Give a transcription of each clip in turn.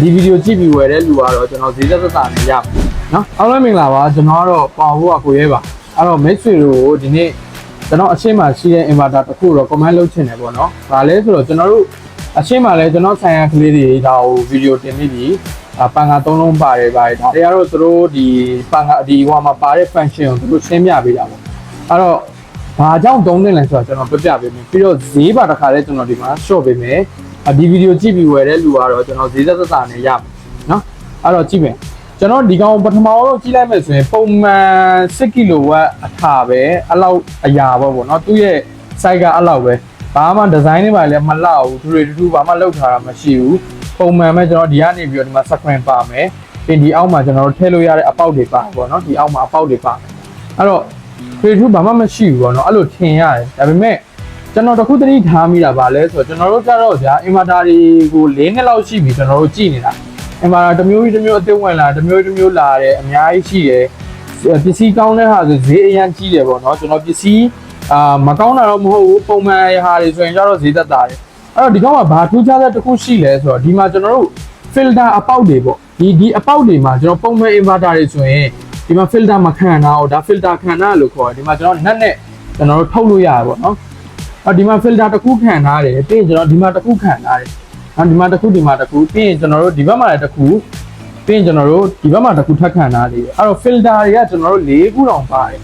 ဒီဗီဒီယိုကြည့်ပြီးဝယ်တဲ့လူကတော့ကျွန်တော်ဈေးသက်သက်သာနဲ့ရမယ်နော်အားလုံးမင်္ဂလာပါကျွန်တော်ကတော့ပေါင်ဖို့ကကိုရဲပါအဲ့တော့မိတ်ဆွေတို့ကိုဒီနေ့ကျွန်တော်အရှင်းမှာရှိတဲ့ inverter တစ်ခုတော့ comment လုပ်ချင်တယ်ပေါ့နော်ဒါလဲဆိုတော့ကျွန်တော်တို့အရှင်းမှာလဲကျွန်တော်ဆိုင်ရာကလေးတွေဒါကိုဗီဒီယိုတင်ပြီးပြီအပန်ကသုံးလုံးပါတယ်ပါတယ်ဒါတွေကတော့သူတို့ဒီပန်ကဒီဟိုမှာပါတဲ့ function ကိုသူတို့ရှင်းပြပေးတာပေါ့အဲ့တော့ဘာကြောင့်သုံးနေလဲဆိုတော့ကျွန်တော်ပြပြပေးမယ်ပြီးတော့ဈေးပါတစ်ခါလဲကျွန်တော်ဒီမှာ short ပေးမယ်အ ဒီဗီဒီယိုကြည့်ပြီးဝယ်တဲ့လူကတော့ကျွန်တော်ဈေးသက်သက်သာနဲ့ရမယ်နော်အဲ့တော့ကြည့်မယ်ကျွန်တော်ဒီကောင်ပထမတော့ကြည့်လိုက်မယ်ဆိုရင်ပုံမှန်6ကီလိုဝတ်အထာပဲအဲ့လောက်အရာပေါ့ပေါ့နော်သူ့ရဲ့ site ကအဲ့လောက်ပဲဘာမှဒီဇိုင်းတွေပါလည်းမလောက်ဘူးသူတွေတူတူဘာမှလောက်ထားတာမရှိဘူးပုံမှန်ပဲကျွန်တော်ဒီကနေပြီးတော့ဒီမှာ screen ပါမယ်ပြီးဒီအောက်မှာကျွန်တော်တို့ထည့်လို့ရတဲ့အပေါက်တွေပါပေါ့နော်ဒီအောက်မှာအပေါက်တွေပါမယ်အဲ့တော့ creative ဘာမှမရှိဘူးပေါ့နော်အဲ့လိုထင်ရတယ်ဒါပေမဲ့ ကျွန်တော်တခုတတိထားမိတာပါလဲဆိုတော့ကျွန်တော်တို့ကြတော့ဗျာ inverter တွေကို၄နှစ်လောက်ရှိပြီကျွန်တော်တို့ကြည့်နေတာ inverter တစ်မျိုးပြီးတစ်မျိုးအသစ်ဝင်လာတစ်မျိုးတစ်မျိုးလာတယ်အများကြီးရှိတယ်ပစ္စည်းကောင်းတဲ့ဟာဆိုဈေးအရင်ကြီးတယ်ပေါ့နော်ကျွန်တော်ပစ္စည်းအာမကောင်းတာတော့မဟုတ်ဘူးပုံမှန်ဟာတွေဆိုရင်ကျတော့ဈေးသက်သာတယ်အဲ့တော့ဒီကောင်ကဘာထူးခြားတဲ့တစ်ခုရှိလဲဆိုတော့ဒီမှာကျွန်တော်တို့ filter အပေါက်တွေပေါ့ဒီဒီအပေါက်တွေမှာကျွန်တော်ပုံမှန် inverter တွေဆိုရင်ဒီမှာ filter မခံတာဟုတ်ဒါ filter ခံတာလို့ခေါ်တယ်ဒီမှာကျွန်တော် net နဲ့ကျွန်တော်တို့ထုတ်လို့ရတယ်ပေါ့နော် အော်ဒီမှာ filter တစ်ခုခံထားတယ်ပြီးရင်ကျွန်တော်ဒီမှာတစ်ခုခံထားတယ်နော်ဒီမှာတစ်ခုဒီမှာတစ်ခုပြီးရင်ကျွန်တော်တို့ဒီဘက်မှာလည်းတစ်ခုပြီးရင်ကျွန်တော်တို့ဒီဘက်မှာတစ်ခုထပ်ခံထားတယ်အဲ့တော့ filter တွေကကျွန်တော်တို့၄ခုတောင်ပါတယ်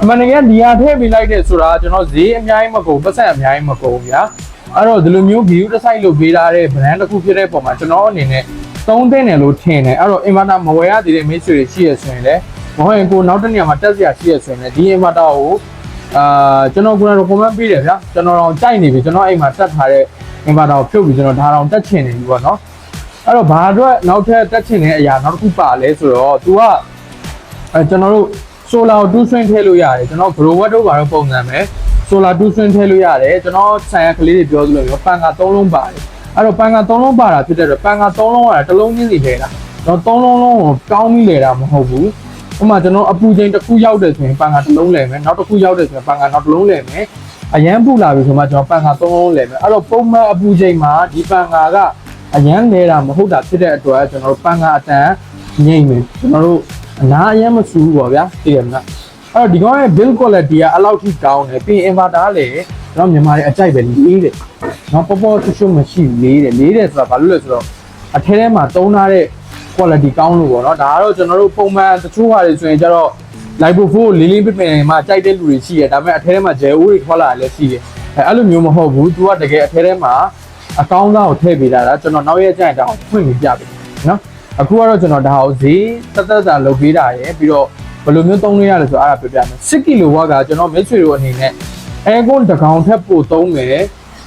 အမှန်တကယ်ဒီဟာထည့်ပေးလိုက်တဲ့ဆိုတာကျွန်တော်ဈေးအများကြီးမကုန်ပတ်ဆက်အများကြီးမကုန်ဗျာအဲ့တော့ဒီလိုမျိုး view တစ်ဆိုင်လို့ပေးထားတဲ့ brand တစ်ခုဖြစ်တဲ့ပုံမှာကျွန်တော်အနေနဲ့သုံးသင့်တယ်လို့ထင်တယ်အဲ့တော့ inverter မဝယ်ရသေးတဲ့မိတ်ဆွေတွေရှိရဆိုရင်လည်းမဟုတ်ရင်ကိုနောက်တစ်နေရာမှာတက်စရာရှိရဆိုရင်လည်းဒီ inverter ကို အာကျွန်တော်ကိုယ်တိုင် recommend ပေးတယ်ဗျာကျွန်တော်တော့ကြိုက်နေပြီကျွန်တော်အိမ်မှာတက်ထားတဲ့ inverter ကိုဖြုတ်ပြီးကျွန်တော်ဒါတော့တက်ချင်နေပြီပေါ့နော်အဲ့တော့ဘာအတွက်နောက်ထပ်တက်ချင်တဲ့အရာနောက်တစ်ခုပါလဲဆိုတော့ तू ကအဲကျွန်တော်တို့ solar ကို2 string ထည့်လို့ရတယ်ကျွန်တော် grow watt တို့ဘာလို့ပုံစံပဲ solar 2 string ထည့်လို့ရတယ်ကျွန်တော်ဆိုင်ရကလေးတွေပြောသလိုမျိုးပန်က3လုံးပါတယ်အဲ့တော့ပန်က3လုံးပါတာဖြစ်တဲ့အတွက်ပန်က3လုံးကတစ်လုံးချင်းစီထည့်တာကျွန်တော်3လုံးလုံးကိုကောင်းပြီးလေတာမဟုတ်ဘူး ဥပမာကျွန်တော်အပူချိန်တစ်ခုရောက်တယ်ဆိုရင်ပန်ကတစ်လုံးလဲမယ်နောက်တစ်ခုရောက်တယ်ဆိုရင်ပန်ကနောက်တစ်လုံးလဲမယ်အရန်ပူလာပြီဆိုမှကျွန်တော်ပန်က3လုံးလဲမယ်အဲ့တော့ပုံမှန်အပူချိန်မှာဒီပန်ကာကအရန်လဲတာမဟုတ်တာဖြစ်တဲ့အတွက်ကျွန်တော်တို့ပန်ကာအတန်ငိမ့်မယ်ကျွန်တော်တို့အနာအရန်မဆူဘူးပေါ့ဗျာသိရမလားအဲ့တော့ဒီကောင်ရဲ့ build quality ကအဲ့လောက်ထိကောင်းတယ်ပြီးရင် inverter လည်းကျွန်တော်မြန်မာတွေအကြိုက်ပဲလေးတယ်။နော်ပေါ်ပေါ်ချွတ်ချွတ်မရှိဘူးလေးတယ်လေးတယ်ဆိုတာဘာလို့လဲဆိုတော့အထဲထဲမှာတုံးထားတဲ့ quality ကောင်းလို့ပေါ့နော်ဒါကတော့ကျွန်တော်တို့ပုံမှန်တချို့ဟာတွေဆိုရင်ကျတော့ live pro ကိုလေးလေးပစ်ပင်မှာကြိုက်တဲ့လူတွေရှိတယ်ဒါပေမဲ့အထဲထဲမှာ gel တွေထွက်လာတယ်လည်းရှိတယ်အဲအဲ့လိုမျိုးမဟုတ်ဘူးသူကတကယ်အထဲထဲမှာအကောင်းစားကိုထည့်ပေးတာဒါကျွန်တော်နောက်ရက်ကျရင်ဒါကိုဖွင့်ပြီးပြပေးနော်အခုကတော့ကျွန်တော်ဒါကိုဈေးတက်တက်တာလုပ်ပေးတာရယ်ပြီးတော့ဘယ်လိုမျိုးသုံးလို့ရလဲဆိုတော့အဲ့ဒါပြောပြမယ်6ကီလိုဝါကကျွန်တော်မိတ်ဆွေတို့အနေနဲ့ aircon တစ်ကောင်ထပ်ပို့သုံးမယ်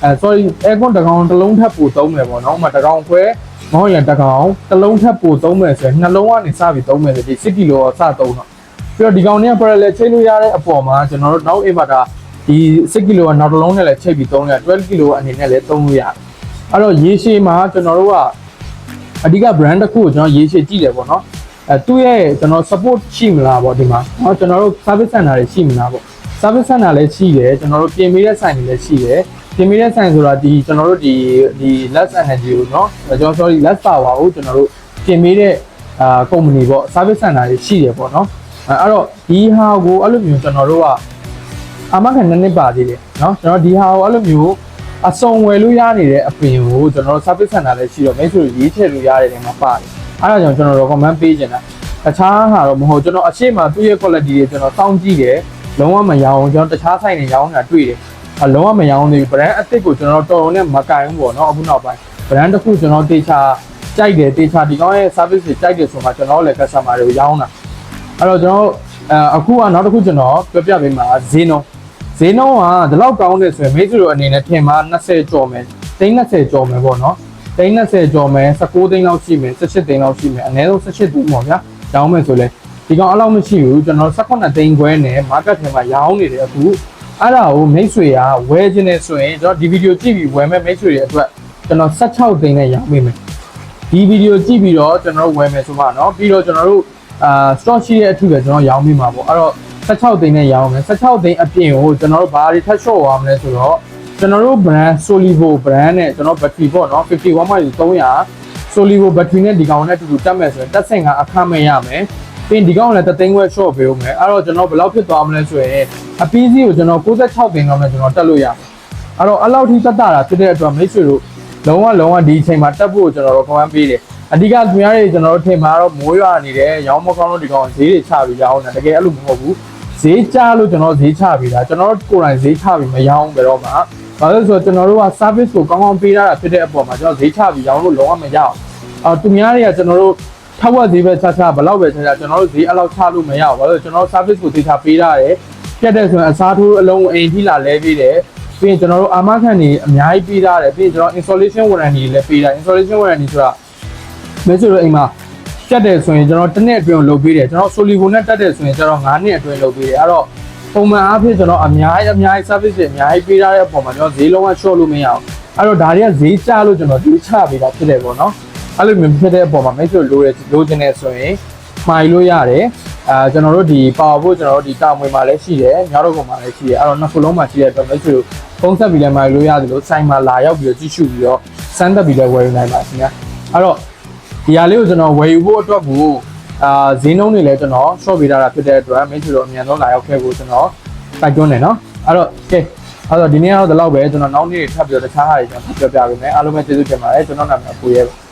အဲ sorry aircon တစ်ကောင်တစ်လုံးထပ်ပို့သုံးမယ်ပေါ့နော်ဥပမာတစ်ကောင်ခွဲ မဟုတ်ရင်တစ်ကောင်တစ်လုံးထပ်ပို့သုံးမယ်ဆိုရင်နှလုံးကနေစပြီးသုံးမယ်ဆိုဒီ6ကီလိုကိုစသုံးတော့ပြီးတော့ဒီကောင်တွေက parallel ချိန်လို့ရတဲ့အပေါ်မှာကျွန်တော်တို့နောက် inverter ဒီ6ကီလိုကနောက်တစ်လုံးနဲ့လည်းချိန်ပြီးသုံးရ12ကီလိုအနေနဲ့လည်းသုံးလို့ရတယ်အဲ့တော့ရေရှည်မှာကျွန်တော်တို့ကအဓိက brand တစ်ခုကိုကျွန်တော်ရေရှည်ကြည့်တယ်ပေါ့နော်အဲသူ့ရဲ့ကျွန်တော် support ရှိမလားပေါ့ဒီမှာเนาะကျွန်တော်တို့ service center တွေရှိမလားပေါ့ service center လည်းရှိတယ်ကျွန်တော်တို့ပြင်ပေးတဲ့ဆိုင်တွေလည်းရှိတယ် ပြင်ပေးတဲ့ဆိုင်ဆိုတာဒီကျွန်တော်တို့ဒီဒီ less energy ကိုเนาะကျွန်တော် sorry less power ကိုကျွန်တော်တို့ပြင်ပေးတဲ့အာ company ပေါ့ service center တွေရှိတယ်ပေါ့เนาะအဲအဲ့တော့ဒီဟာကိုအဲ့လိုမျိုးကျွန်တော်တို့ကအာမခံနှစ်နှစ်ပါသေးတယ်เนาะကျွန်တော်ဒီဟာကိုအဲ့လိုမျိုးအစုံဝယ်လို့ရနေတဲ့အပြင်ကိုကျွန်တော်တို့ service center လည်းရှိတော့မိတ်ဆွေရေးထည့်လို့ရတယ်နေမှာပါတယ်အဲ့ဒါကြောင့်ကျွန်တော် recommend ပေးချင်တာတခြားဟာတော့မဟုတ်ကျွန်တော်အရှိမသူ့ရဲ့ quality တွေကျွန်တော်စောင့်ကြည့်တယ်လုံးဝမရောင်းကျွန်တော်တခြားဆိုင်တွေရောင်းတာတွေ့တယ် အလုံးဝမရောင်းသေးဘူး brand အစ်စ်ကိုကျွန်တော်တော်တော်နဲ့မကင်ဘူးပေါ့နော်အခုနောက်ပိုင်း brand တစ်ခုကျွန်တော်တေချာကြိုက်တယ်တေချာဒီကောင်ရဲ့ service တွေကြိုက်တယ်ဆိုမှကျွန်တော်လည်း customer တွေကိုရောင်းတာအဲ့တော့ကျွန်တော်အခုကနောက်တစ်ခုကျွန်တော်ပြောပြပေးမှာဈေးနှုန်းဈေးနှုန်းကဒီလောက်ကောင်းတယ်ဆိုရင်မိတ်ဆွေတို့အနေနဲ့ထင်မှာ20ကျော်မယ်သိန်း20ကျော်မယ်ပေါ့နော်သိန်း20ကျော်မယ်19သိန်းလောက်ရှိမယ်18သိန်းလောက်ရှိမယ်အနည်းဆုံး18သိန်းပေါ့ဗျာရောင်းမယ်ဆိုလဲဒီကောင်အဲ့လောက်မရှိဘူးကျွန်တော်18သိန်းခွဲနဲ့ market ထဲမှာရောင်းနေတယ်အခု အဲ့ဒါကိုမိတ်ဆွေကဝယ်ခြင်းနဲ့ဆိုရင်ကျွန်တော်ဒီဗီဒီယိုကြည့်ပြီးဝယ်မဲ့မိတ်ဆွေတွေအတွက်ကျွန်တော်16သိန်းနဲ့ရောင်းပေးမယ်ဒီဗီဒီယိုကြည့်ပြီးတော့ကျွန်တော်တို့ဝယ်မယ်ဆိုမှเนาะပြီးတော့ကျွန်တော်တို့အာ stock ရှိတဲ့အထိပဲကျွန်တော်ရောင်းပေးမှာပေါ့အဲ့တော့16သိန်းနဲ့ရောင်းမယ်16သိန်းအပြင်ကိုကျွန်တော်တို့ဘာတွေထပ်လျှော့သွားမလဲဆိုတော့ကျွန်တော်တို့ brand Solivo brand နဲ့ကျွန်တော် battery ပေါ့เนาะ51 mAh 300 Solivo battery နဲ့ဒီကောင်နဲ့အတူတူတက်မယ်ဆိုရင်တက်ဆင်ကအခမဲ့ရမယ် ပြီးရင်ဒီကောင်ကလည်းတသိန်းခွဲ short ပေးဦးမယ်အဲ့တော့ကျွန်တော်ဘယ်လောက်ဖြစ်သွားမလဲဆိုရင်အပီးစီးကိုကျွန်တော်66သိန်းလောက်နဲ့ကျွန်တော်တက်လို့ရမယ်အဲ့တော့အဲ့လောက်ထိတက်တာတာဖြစ်တဲ့အတွက်မိတ်ဆွေတို့လုံးဝလုံးဝဒီအချိန်မှာတက်ဖို့ကျွန်တော်တို့ခေါင်းပေးတယ်အဓိကသူများတွေကျွန်တော်တို့ထင်မှာတော့မိုးရွာနေတယ်ရောင်းမကောင်းလို့ဒီကောင်ဈေးတွေချပြီးရောင်းတယ်တကယ်အဲ့လိုမဟုတ်ဘူးဈေးချလို့ကျွန်တော်ဈေးချပြီးတာကျွန်တော်တို့ကိုယ်တိုင်ဈေးချပြီးမရောင်းဘယ်တော့မှဘာလို့လဲဆိုတော့ကျွန်တော်တို့က service ကိုကောင်းကောင်းပေးရတာဖြစ်တဲ့အပေါ်မှာကျွန်တော်ဈေးချပြီးရောင်းလို့လုံးဝမရအောင်အော်သူများတွေကကျွန်တော်တို့ ထောက်ဝက်ဈေးပဲချချဘယ်လောက်ပဲချချကျွန်တော်တို့ဈေးအဲ့လောက်ချလို့မရဘူးဘာလို့လဲကျွန်တော်တို့ service ကိုသေချာပေးရတယ်ပြတ်တဲ့ဆိုရင်အစားထိုးအလုံးအိမ်ထိလာလဲပေးတယ်ပြီးရင်ကျွန်တော်တို့အာမခံနေအများကြီးပေးထားတယ်ပြီးရင်ကျွန်တော် installation warranty လည်းပေးတာ installation warranty ဆိုတာမဲဆိုတော့အိမ်မှာတက်တယ်ဆိုရင်ကျွန်တော်တစ်နှစ်အတွင်းလုပ်ပေးတယ်ကျွန်တော် Solivo နဲ့တက်တယ်ဆိုရင်ကျွန်တော်9နှစ်အတွင်းလုပ်ပေးတယ်အဲ့တော့ပုံမှန်အားဖြင့်ကျွန်တော်အများကြီးအများကြီး service တွေအများကြီးပေးထားတဲ့အပေါ်မှာကျွန်တော်ဈေးလုံးဝ short လို့မရအောင်အဲ့တော့ဒါတွေကဈေးကျလို့ကျွန်တော်ဈေးချပေးတာဖြစ်တယ်ပေါ့နော် အဲ့လိုမျိုးဖြစ်တဲ့အပေါ်မှာမိတ်ဆွေလိုရလိုချင်တယ်ဆိုရင်မှာယူလို့ရတယ်အာကျွန်တော်တို့ဒီပါဖို့ကျွန်တော်တို့ဒီတာမွေမှာလည်းရှိတယ်ညောက်တော့ကောင်မှာလည်းရှိတယ်အဲ့တော့နှစ်ခုလုံးမှာရှိတဲ့အတွက်မိတ်ဆွေတို့ဖုန်းဆက်ပြီးလည်းမှာယူလို့ရတယ်လို့စိုင်းမှာလာရောက်ပြီးတော့ကြည့်ရှုပြီးတော့စမ်းသပ်ပြီးလည်းဝယ်ယူနိုင်ပါခင်ဗျာအဲ့တော့ဒီဟာလေးကိုကျွန်တော်ဝယ်ယူဖို့အတွက်ကိုအာဈေးနှုန်းတွေလည်းကျွန်တော် short ပေးထားတာဖြစ်တဲ့အတွက်မင်းတို့အမြန်ဆုံးလာရောက်ခဲ့ဖို့ကျွန်တော်တိုက်တွန်းတယ်နော်အဲ့တော့ကဲအဲ့တော့ဒီနေ့ကတော့ဒီလောက်ပဲကျွန်တော်နောက်နေ့ထပ်ပြီးတော့တခြားဟာတွေကျွန်တော်ပြောပြပေးမယ်အားလုံးပဲကျေးဇူးတင်ပါတယ်ကျွန်တော်နာမည်အပူရဲပါ